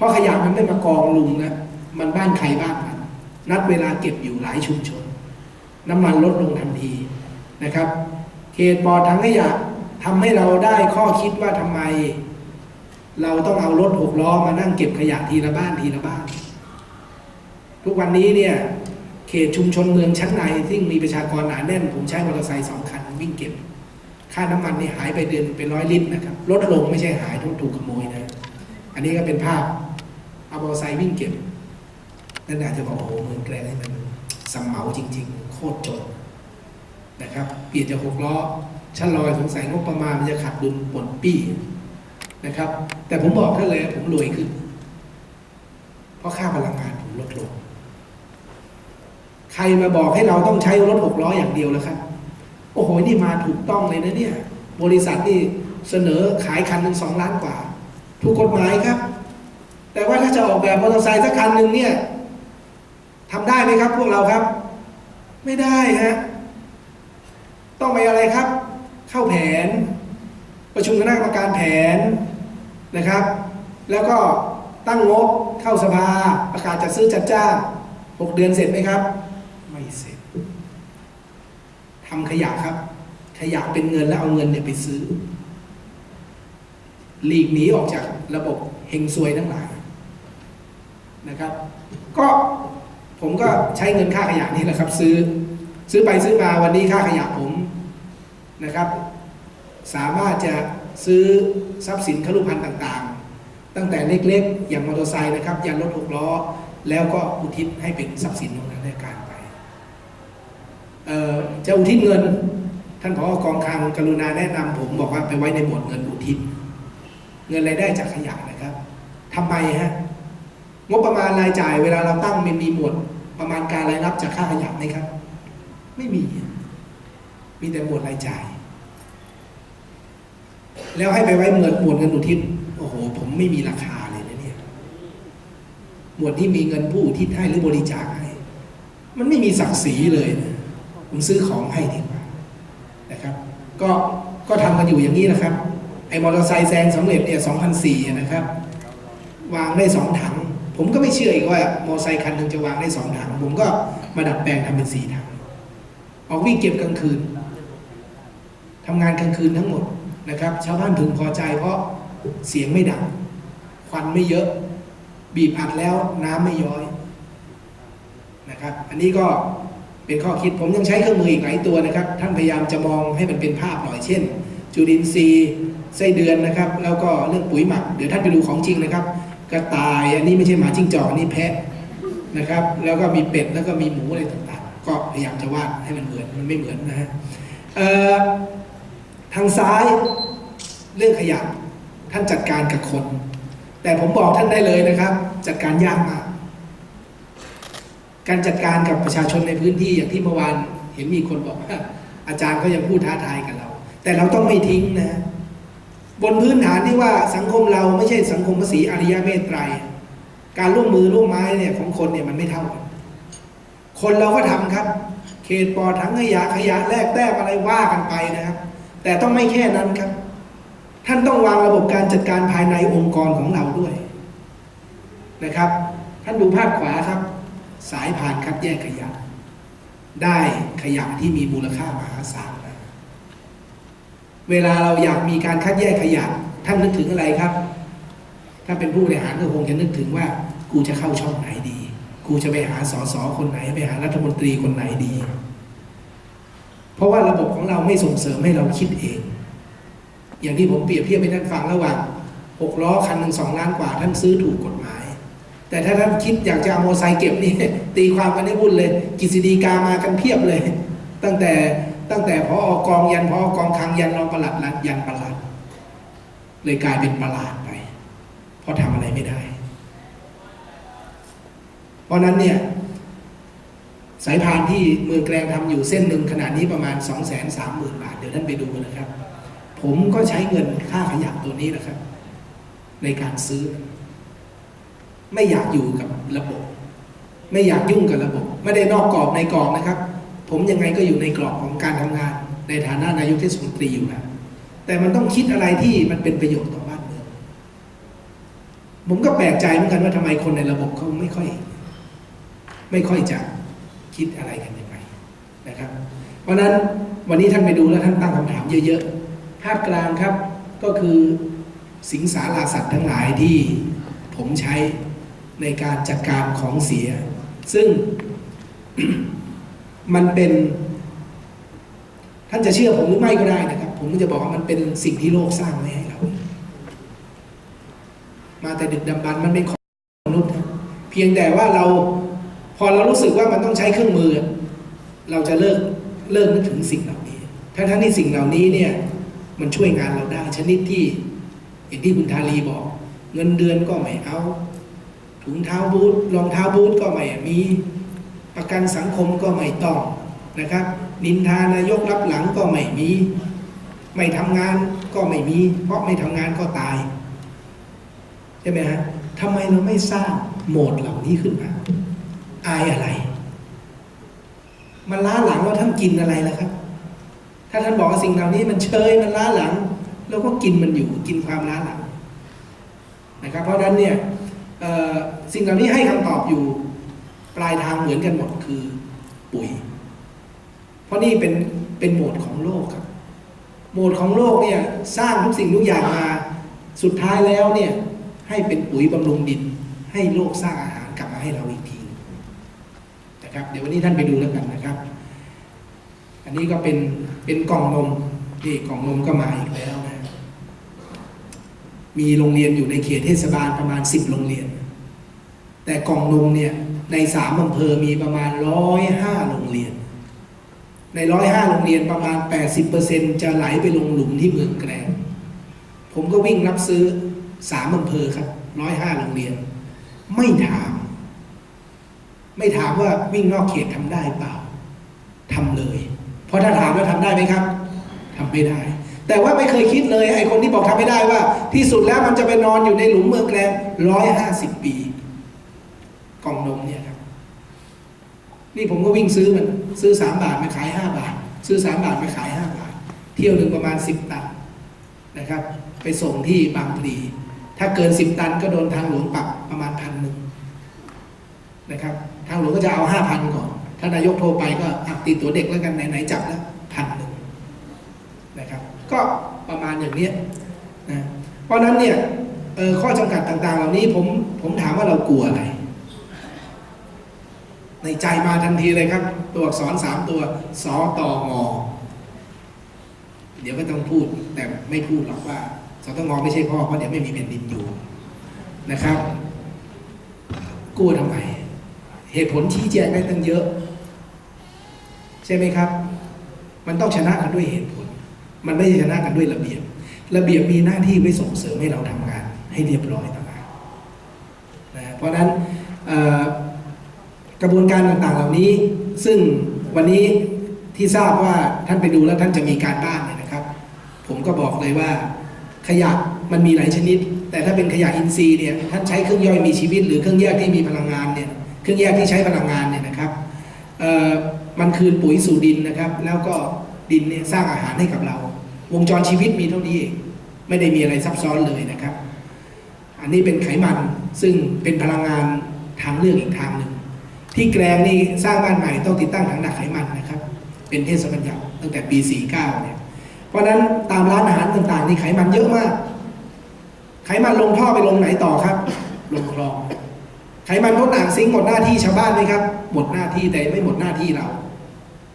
เพราะขยะมันไม่มากองลุมนะมันบ้านใครบ้านมันนัดเวลาเก็บอยู่หลายชุมชน น้ำมันลดลงทันทีนะครับ เขตปลอดถังขยะทำให้เราได้ข้อคิดว่าทำไม เราต้องเอารถหกล้อมานั่งเก็บขยะทีละบ้านทีละบ้าน ทุกวันนี้เนี่ยเขตชุมชนเมืองชั้นในซึ่งมีประชากรหนาแน่น ผมใช้มอเตอร์ไซค์สองคันวิ่งเก็บ ค่าน้ำมันนี่หายไปเดือนเป็นร้อยลิตรนะครับลดลงไม่ใช่หายทุกถูกขโมยนะ อันนี้ก็เป็นภาพ เอามอเตอร์ไซค์วิ่งเก็บนั่นอาจจะบอกโอ้โหเมืองแกลงนี่มันสำเหมาจริง ๆ โคตรจนนะครับ เปลี่ยนจากหกล้อชั้นลอยสงสัยงบประมาณมันจะขาดดุลปนปี้นะครับ แต่ผมบอกท่านเลยผมรวยขึ้น เพราะค่าพลังงานผมลดลง ใครมาบอกให้เราต้องใช้รถหกล้ออย่างเดียวแล้วครับ โอ้โห นี่มาถูกต้องเลยนะเนี่ย บริษัทนี่เสนอขายคันหนึ่งสองล้านกว่า ถูกกฎหมายครับ แต่ว่าถ้าจะออกแบบมอเตอร์ไซค์สักคันหนึ่งเนี่ยทำได้ไหมครับ พวกเราครับ ไม่ได้ฮะต้องไปอะไรครับ เข้าแผน ประชุมคณะกรรมการแผนนะครับ แล้วก็ตั้งงบเข้าสภาประกาศจัดซื้อจัดจ้างหกเดือนเสร็จไหมครับ ไม่เสร็จทำขยะครับ ขยะเป็นเงินแล้วเอาเงินเนี่ยไปซื้อหลีกหนีออกจากระบบเฮงซวยทั้งหลาย นะครับ ก็ผมก็ใช้เงินค่าขยะนี่แหละครับ ซื้อซื้อไปซื้อมาวันนี้ค่าขยะผมนะครับ สามารถจะซื้อทรัพย์สินคลุพันธ์ต่างๆ ตั้งแต่เล็กๆ อย่างมอเตอร์ไซค์นะครับยันรถหกล้อ แล้วก็อุทิศให้เป็นทรัพย์สินของทางราชการไปเอ่อจะอุทิศเงิน ท่านผอกองคลังกรุณาแนะนำผมบอกว่าไปไว้ในหมวดเงินอุทิศ เงินรายได้จากขยะนะครับทำไมฮะ งบประมาณรายจ่ายเวลาเราตั้งมันมีหมวดประมาณการรายรับจากค่าขยะไหมครับ ไม่มี มีแต่หมวดรายจ่าย แล้วให้ไปไว้หมวดหมวดเงินอุทิศโอ้โห ผมไม่มีราคาเลยนะเนี่ย หมวดที่มีเงินผู้ทิศให้หรือบริจาคให้ มันไม่มีศักดิ์ศรีเลยนะผมซื้อของให้ดีกว่านะครับ ก็ก็ทำกันอยู่อย่างนี้นะครับ ไอ้มอเตอร์ไซค์แซงสำเร็จเนี่ย2004นะครับ วางได้สองถัง ผมก็ไม่เชื่ออีกว่ามอไซค์คันหนึ่งจะวางได้สองถังผมก็มาดัดแปลงทำเป็นสี่ถังออกวิ่งเก็บกลางคืนทำงานกลางคืนทั้งหมดนะครับชาวบ้านพึงพอใจเพราะเสียงไม่ดังควันไม่เยอะ บีบอัดแล้วน้ำไม่ย้อยนะครับ อันนี้ก็เป็นข้อคิดผมยังใช้เครื่องมืออีกหลายตัวนะครับ ท่านพยายามจะมองให้มันเป็นภาพหน่อยเช่น จุลินทรีย์ไส้เดือนนะครับ แล้วก็เรื่องปุ๋ยหมัก เดี๋ยวท่านไปดูของจริงนะครับ กระต่ายอันนี้ไม่ใช่หมาจิ้งจอกอันนี่แพะนะครับ แล้วก็มีเป็ดแล้วก็มีหมูอะไรต่างๆ ก็พยายามจะวาดให้มันเหมือนมันไม่เหมือนนะฮะทางซ้ายเรื่องขยะท่านจัดการกับคน แต่ผมบอกท่านได้เลยนะครับ จัดการยากมากการจัดการกับประชาชนในพื้นที่อย่างที่เมื่อวานเห็นมีคนบอกว่าอาจารย์ก็ยังพูดท้าทายกับเรา แต่เราต้องไม่ทิ้งนะ บนพื้นฐานที่ว่าสังคมเราไม่ใช่สังคมภาษีอริยเมตไตร การร่วมมือร่วมไม้เนี่ยของคนเนี่ยมันไม่เท่ากันคนเราก็ทำครับ เขตปอดถังขยะขยะแลกแต้มอะไรว่ากันไปนะครับ แต่ต้องไม่แค่นั้นครับ ท่านต้องวางระบบการจัดการภายในองค์กรของเราด้วยนะครับ ท่านดูภาพขวาครับ สายผ่านคัดแยกขยะ ได้ขยะที่มีมูลค่ามหาศาล เวลาเราอยากมีการคัดแยกขยะท่านนึกถึงอะไรครับ ถ้าเป็นผู้บริหารก็คงจะนึกถึงว่า กูจะเข้าช่องไหนดี กูจะไปหาสสคนไหนไปหารัฐมนตรีคนไหนดี เพราะว่าระบบของเราไม่ส่งเสริมให้เราคิดเอง อย่างที่ผมเปรียบเทียบให้ท่านฟังระหว่างหกล้อคันหนึ่งสองล้านกว่าท่านซื้อถูกกฎหมาย แต่ถ้าท่านคิดอยากจะเอามอไซค์เก็บนี่ตีความกันให้วุ่นเลย กิจดีกามากันเพียบเลย ตั้งแต่ ตั้งแต่พออกองยันพออกองคังยันรองปลัดรัฐยันประหลัด เลยกลายเป็นประหลาดไป เพราะทำอะไรไม่ได้ เพราะนั้นเนี่ย สายพานที่เมืองแกลงทำอยู่เส้นหนึ่งขนาดนี้ประมาณ 2 3 0 0 0 0 บาท เดี๋ยวท่านไปดูนะครับ ผมก็ใช้เงินค่าขยะตัวนี้นะครับ ในการซื้อ ไม่อยากอยู่กับระบบ ไม่อยากยุ่งกับระบบ ไม่ได้นอกกรอบในกรอบนะครับ ผมยังไงก็อยู่ในกรอบของการทำงานในฐานะนายกเทศมนตรีอยู่แล้วแต่มันต้องคิดอะไรที่มันเป็นประโยชน์ต่อบ้านเมืองผมก็แปลกใจเหมือนกันว่าทำไมคนในระบบเขาไม่ค่อย ไม่ค่อยจะคิดอะไรกันยังไงนะครับ เพราะนั้นวันนี้ท่านไปดูแล้วท่านตั้งคำถามเยอะๆภาคกลางครับก็คือสิงสาราสัตว์ทั้งหลายที่ผมใช้ในการจัดการของเสีย ซึ่ง มันเป็น ท่านจะเชื่อผมหรือไม่ก็ได้นะครับ ผมก็จะบอกว่ามันเป็นสิ่งที่โลกสร้างไว้ให้เรา มาแต่ดึกดำบรรพ์มันเป็นของมนุษย์เพียงแต่ว่าเราพอเรารู้สึกว่ามันต้องใช้เครื่องมือ เราจะเลิกเลิกนึกถึงสิ่งเหล่านี้ทั้งทั้งที่สิ่งเหล่านี้เนี่ยมันช่วยงานเราได้ชนิดที่อย่างที่คุณทารีบอก เงินเดือนก็ไม่เอาถุงเท้าบูทรองเท้าบูทก็ไม่มี ประกันสังคมก็ไม่ต้องนะครับ นินทานายกรับหลังก็ไม่มี ไม่ทำงานก็ไม่มี เพราะไม่ทำงานก็ตาย ใช่ไหมฮะทำไมเราไม่สร้างโหมดเหล่านี้ขึ้นมา อายอะไร มันล้าหลังว่าท่านกินอะไรล่ะครับ ถ้าท่านบอกว่าสิ่งเหล่านี้มันเชยมันล้าหลังเราก็กินมันอยู่กินความล้าหลังนะครับ เพราะฉะนั้นเนี่ยสิ่งเหล่านี้ให้คำตอบอยู่ ปลายทางเหมือนกันหมดคือปุ๋ย เพราะนี่เป็นเป็นโหมดของโลกครับ โหมดของโลกเนี่ยสร้างทุกสิ่งทุกอย่างมา สุดท้ายแล้วเนี่ยให้เป็นปุ๋ยบำรุงดิน ให้โลกสร้างอาหารกลับมาให้เราอีกทีนะครับ เดี๋ยววันนี้ท่านไปดูแล้วกันนะครับ อันนี้ก็เป็นเป็นกล่องนมนี่กล่องนมก็มาอีกแล้วนะมีโรงเรียนอยู่ในเขตเทศบาลประมาณสิบโรงเรียน แต่กล่องนมเนี่ยในสามอำเภอมีประมาณร้อยห้าโรงเรียน ในร้อยห้าโรงเรียนประมาณแปดสิบเปอร์เซ็นจะไหลไปลงหลุมที่เมืองแกลงผมก็วิ่งรับซื้อสามอำเภอครับร้อยห้าโรงเรียน ไม่ถาม ไม่ถามว่าวิ่งนอกเขตทำได้เปล่าทำเลย เพราะถ้าถามว่าทำได้ไหมครับทำไม่ได้ แต่ว่าไม่เคยคิดเลยไอ้คนที่บอกทำไม่ได้ว่า ที่สุดแล้วมันจะไปนอนอยู่ในหลุมเมืองแกลงร้อยห้าสิบปี กล่องนมเนี่ยครับ นี่ผมก็วิ่งซื้อมัน ซื้อสามบาทมาขายห้าบาท ซื้อสามบาทมาขายห้าบาท เที่ยวหนึ่งประมาณสิบตันนะครับ ไปส่งที่บางพลีถ้าเกินสิบตันก็โดนทางหลวงปรับประมาณพันหนึ่งนะครับ ทางหลวงก็จะเอาห้าพันก่อน ถ้านายกโทรไปก็อักตีตัวเด็กแล้วกันไหนๆจับแล้วพันหนึ่งนะครับ ก็ประมาณอย่างเนี้ยนะเพราะนั้นเนี่ยข้อจำกัดต่างๆ เหล่านี้ผมผมถามว่าเรากลัวอะไร ในใจมาทันทีเลยครับ ตัวอักษรสามตัวสอตองอเดี๋ยวก็ต้องพูดแต่ไม่พูดหรอกว่าสตงไม่ใช่พ่อเพราะเดี๋ยวไม่มีแผ่นดินอยู่นะครับกลัวทำไมเหตุผลชี้แจงได้ตั้งเยอะ ใช่ไหมครับ มันต้องชนะกันด้วยเหตุผล มันไม่ใช่ชนะกันด้วยระเบียบ ระเบียบมีหน้าที่ไว้ส่งเสริมให้เราทำงาน ให้เรียบร้อยต่างหากนะเพราะฉะนั้น กระบวนการต่างๆ เหล่านี้ ซึ่งวันนี้ที่ทราบว่าท่านไปดูแล้วท่านจะมีการบ้านเนี่ยนะครับ ผมก็บอกเลยว่าขยะมันมีหลายชนิด แต่ถ้าเป็นขยะอินทรีย์เนี่ยท่านใช้เครื่องย่อยมีชีวิต หรือเครื่องแยกที่มีพลังงานเนี่ยเครื่องแยกที่ใช้พลังงานเนี่ยนะครับเอ่อมันคืนปุ๋ยสู่ดินนะครับ แล้วก็ดินเนี่ยสร้างอาหารให้กับเรา วงจรชีวิตมีเท่านี้เองไม่ได้มีอะไรซับซ้อนเลยนะครับ อันนี้เป็นไขมันซึ่งเป็นพลังงานทางเลือกอีกทางหนึ่ง ที่แกลงนี่สร้างบ้านใหม่ต้องติดตั้งถังดักไขมันนะครับ เป็นเทศบัญญัติตั้งแต่ปี 49 เนี่ย เพราะนั้นตามร้านอาหารต่างๆนี่ไขมันเยอะมาก ไขมันลงท่อไปลงไหนต่อครับ ลงคลอง ไขมันพ้นอ่างซิงหมดหน้าที่ชาวบ้านไหมครับ หมดหน้าที่แต่ไม่หมดหน้าที่เรา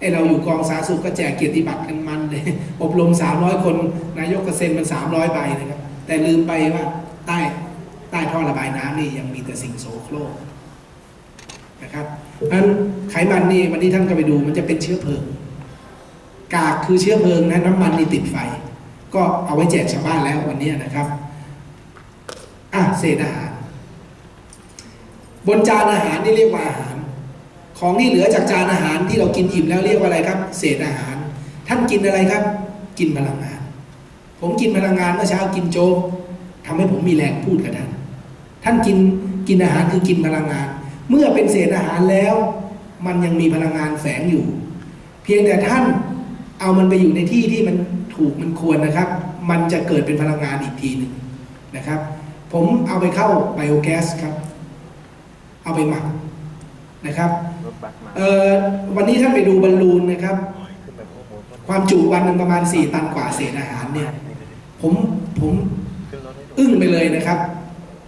ไอเราอยู่กองสาสุขก็แจกเกียรติบัตรกันมันเลย อบรม 300 คน นายกเกษตรมัน 300ใบนะครับ แต่ลืมไปว่าใต้ใต้ท่อระบายน้ำนี่ยังมีแต่สิ่งโสโครก นะครับเพราะฉะนั้นไขมันนี่วันนี้ท่านก็ไปดูมันจะเป็นเชื้อเพลิง กากคือเชื้อเพลิงนะน้ำมันนี่ติดไฟ ก็เอาไว้แจกชาวบ้านแล้ววันนี้นะครับอะเศษอาหาร บนจานอาหารนี่เรียกว่าอาหาร ของที่เหลือจากจานอาหารที่เรากินอิ่มแล้วเรียกว่าอะไรครับ เศษอาหาร ท่านกินอะไรครับ กินพลังงาน ผมกินพลังงานเมื่อเช้ากินโจ๊กทำให้ผมมีแรงพูดกับท่าน ท่านกินกินอาหารคือกินพลังงาน เมื่อเป็นเศษอาหารแล้ว มันยังมีพลังงานแฝงอยู่ เพียงแต่ท่านเอามันไปอยู่ในที่ที่มันถูกมันควรนะครับ มันจะเกิดเป็นพลังงานอีกทีหนึ่งนะครับ ผมเอาไปเข้าไบโอแก๊สครับ เอาไปหมักนะครับวันนี้ท่านไปดูบอลลูนนะครับ ความจุวันนึงประมาณ 4 ตันกว่าเศษอาหารเนี่ย ผมผมอึ้งไปเลยนะครับ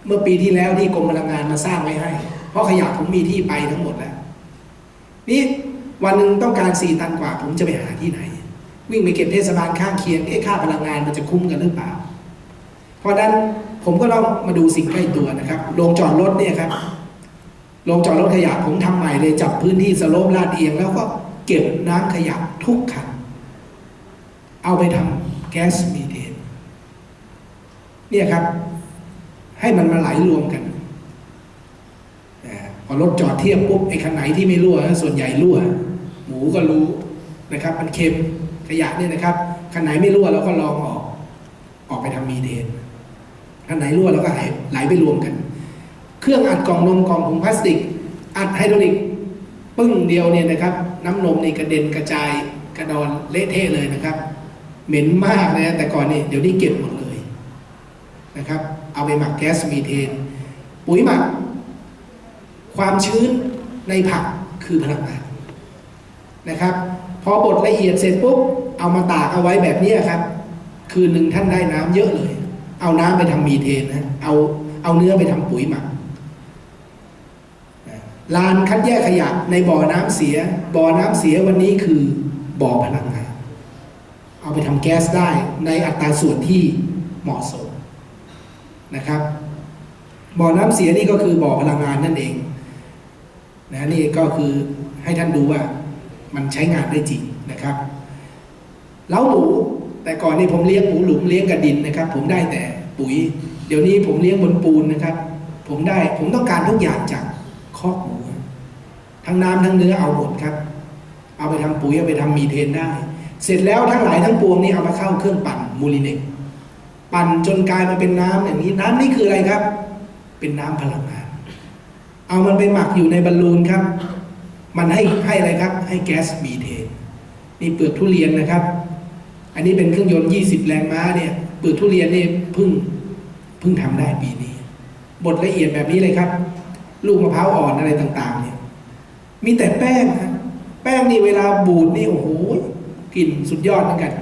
เมื่อปีที่แล้วที่กรมพลังงานมาสร้างไว้ให้ เพราะขยะผมมีที่ไปทั้งหมดแล้ว นี่วันหนึ่งต้องการ4ตันกว่า ผมจะไปหาที่ไหน วิ่งไปเก็บเทศบาลข้างเคียงเอ๊ะค่าพลังงานมันจะคุ้มกันหรือเปล่า เพราะนั้นผมก็ต้องมาดูสิ่งใกล้ตัวนะครับโรงจอดรถเนี่ยครับโรงจอดรถขยะผมทำใหม่เลยจับพื้นที่สโลปลาดเอียง แล้วก็เก็บน้ำขยะทุกคันเอาไปทำแก๊สมีเทนเนี่ยครับ ให้มันมาไหลรวมกัน พอรถจอดเทียบปุ๊บไอ้คันไหนที่ไม่รั่วส่วนใหญ่รั่ว หมูก็รู้นะครับ มันเค็มขยะเนี่ยนะครับคันไหนไม่รั่วเราก็ลองออก ออกไปทำมีเทนคันไหนรั่วเราก็ไหลไหลไปรวมกัน เครื่องอัดกล่องนมกล่องถุงพลาสติก อัดไฮดรอลิกปึ้งเดียวเนี่ยนะครับ น้ำนมนี่กระเด็นกระจายกระดอนเละเทะเลยนะครับ เหม็นมากนะแต่ก่อนนี่เดี๋ยวนี้เก็บหมดเลยนะครับ เอาไปหมักแก๊สมีเทน ปุ๋ยหมัก ความชื้นในผักคือพลังงานนะครับ พอบดละเอียดเสร็จปุ๊บเอามาตากเอาไว้แบบนี้ครับ คืนหนึ่งท่านได้น้ำเยอะเลย เอาน้ำไปทำมีเทนนะเอาเอาเนื้อไปทำปุ๋ยหมักลานคัดแยกขยะในบ่อน้ำเสีย บ่อน้ำเสียวันนี้คือบ่อพลังงาน เอาไปทำแก๊สได้ในอัตราส่วนที่เหมาะสมนะครับ บ่อน้ำเสียนี่ก็คือบ่อพลังงานนั่นเอง นะนี่ก็คือให้ท่านดูว่ามันใช้งานได้จริงนะครับเล้าหมูแต่ก่อนนี่ผมเลี้ยงหมูหลุมเลี้ยงกระดินนะครับ ผมได้แต่ปุ๋ย เดี๋ยวนี้ผมเลี้ยงบนปูนนะครับ ผมได้ผมต้องการทุกอย่างจากคอกหมูทั้งน้ำทั้งเนื้อเอาหมดครับ เอาไปทำปุ๋ยเอาไปทำมีเทนได้ เสร็จแล้วทั้งหลายทั้งปวงนี่เอามาเข้าเครื่องปั่นมูลิเนกปั่นจนกลายมาเป็นน้ำอย่างนี้น้ำนี่คืออะไรครับ เป็นน้ำพลังงาน เอามันไปหมักอยู่ในบอลลูนครับ มันให้ให้อะไรครับ ให้แก๊สมีเทนนี่เปลือกทุเรียนนะครับ อันนี้เป็นเครื่องยนต์20 แรงม้าเนี่ยเปลือกทุเรียนนี่เพิ่งเพิ่งทำได้ปีนี้บดละเอียดแบบนี้เลยครับ ลูกมะพร้าวอ่อนอะไรต่างๆ เนี่ย มีแต่แป้งครับแป้งนี่เวลาบูดนี่โอ้โหกลิ่นสุดยอดเหมือนกัน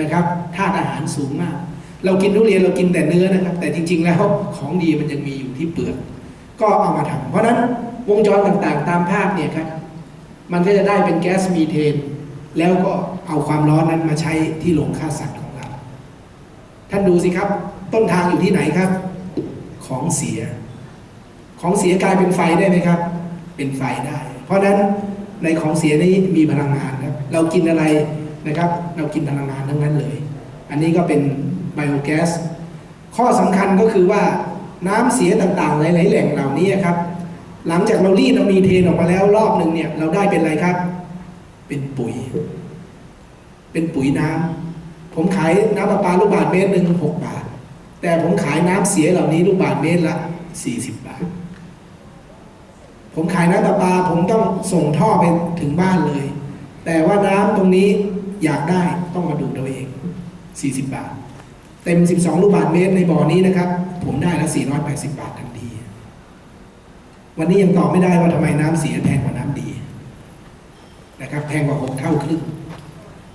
นะครับธาตุอาหารสูงมาก เรากินทุเรียนเรากินแต่เนื้อนะครับ แต่จริง ๆ แล้วของดีมันยังมีอยู่ที่เปลือก ก็เอามาทำเพราะนั้นวงจรต่างๆ ตามภาพเนี่ยครับ มันก็จะได้เป็นแก๊สมีเทน แล้วก็เอาความร้อนนั้นมาใช้ที่โรงฆ่าสัตว์ของเรา ท่านดูสิครับ ต้นทางอยู่ที่ไหนครับ ของเสีย ของเสียกลายเป็นไฟได้ไหมครับ เป็นไฟได้ เพราะฉะนั้นในของเสียนี้มีพลังงานครับ เรากินอะไรนะครับ เรากินพลังงานทั้งนั้นเลย อันนี้ก็เป็นไบโอแก๊สข้อสำคัญก็คือว่า น้ำเสียต่างๆ หลาย ๆ แหล่งเหล่านี้ครับ หลังจากเรารีดเรามีเทนออกมาแล้วรอบหนึ่งเนี่ยเราได้เป็นอะไรครับ เป็นปุ๋ย เป็นปุ๋ยน้ำผมขายน้ำประปาลูกบาทเมตรหนึ่งหกบาท แต่ผมขายน้ำเสียเหล่านี้ลูกบาทเมตรละสี่สิบบาท ผมขายน้ำประปาผมต้องส่งท่อไปถึงบ้านเลย แต่ว่าน้ำตรงนี้อยากได้ต้องมาดูตัวเอง 40 บาท เต็ม 12 ลูกบาทเมตรในบ่อนี้นะครับ ผมได้ละ480 บาททันที วันนี้ยังตอบไม่ได้ว่าทำไมน้ำเสียแพงกว่าน้ำดีนะครับแพงกว่า 6 เท่าครึ่ง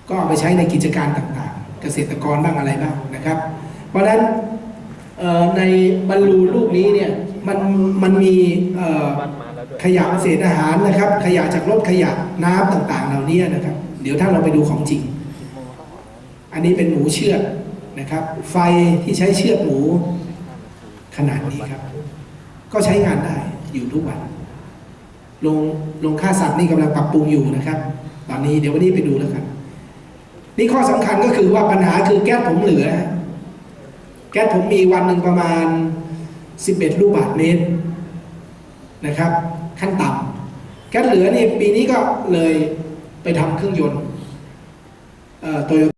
ก็เอาไปใช้ในกิจการต่างๆ เกษตรกรบ้างอะไรบ้างนะครับ เพราะฉะนั้นในบรรลูลูกนี้เนี่ยมันมันมีขยะเศษอาหารนะครับ ขยะจากรถขยะน้ำต่างๆ เหล่านี้นะครับ เดี๋ยวถ้าเราไปดูของจริง อันนี้เป็นหมูเชือดนะครับ ไฟที่ใช้เชือดหมู ขนาดนี้ครับ ก็ใช้งานได้อยู่ทุกวันโรงโรงฆ่าสัตว์นี่กำลังปรับปรุงอยู่นะครับ ตอนนี้เดี๋ยววันนี้ไปดูแล้วกันนี่ข้อสำคัญก็คือว่าปัญหาคือแก๊สผมเหลือ แก๊สผมมีวันหนึ่งประมาณ 11 ลูกบาทเมตรนะครับ ขั้นต่ำแก๊สเหลือนี่ปีนี้ก็เลยไปทำเครื่องยนต์โตโย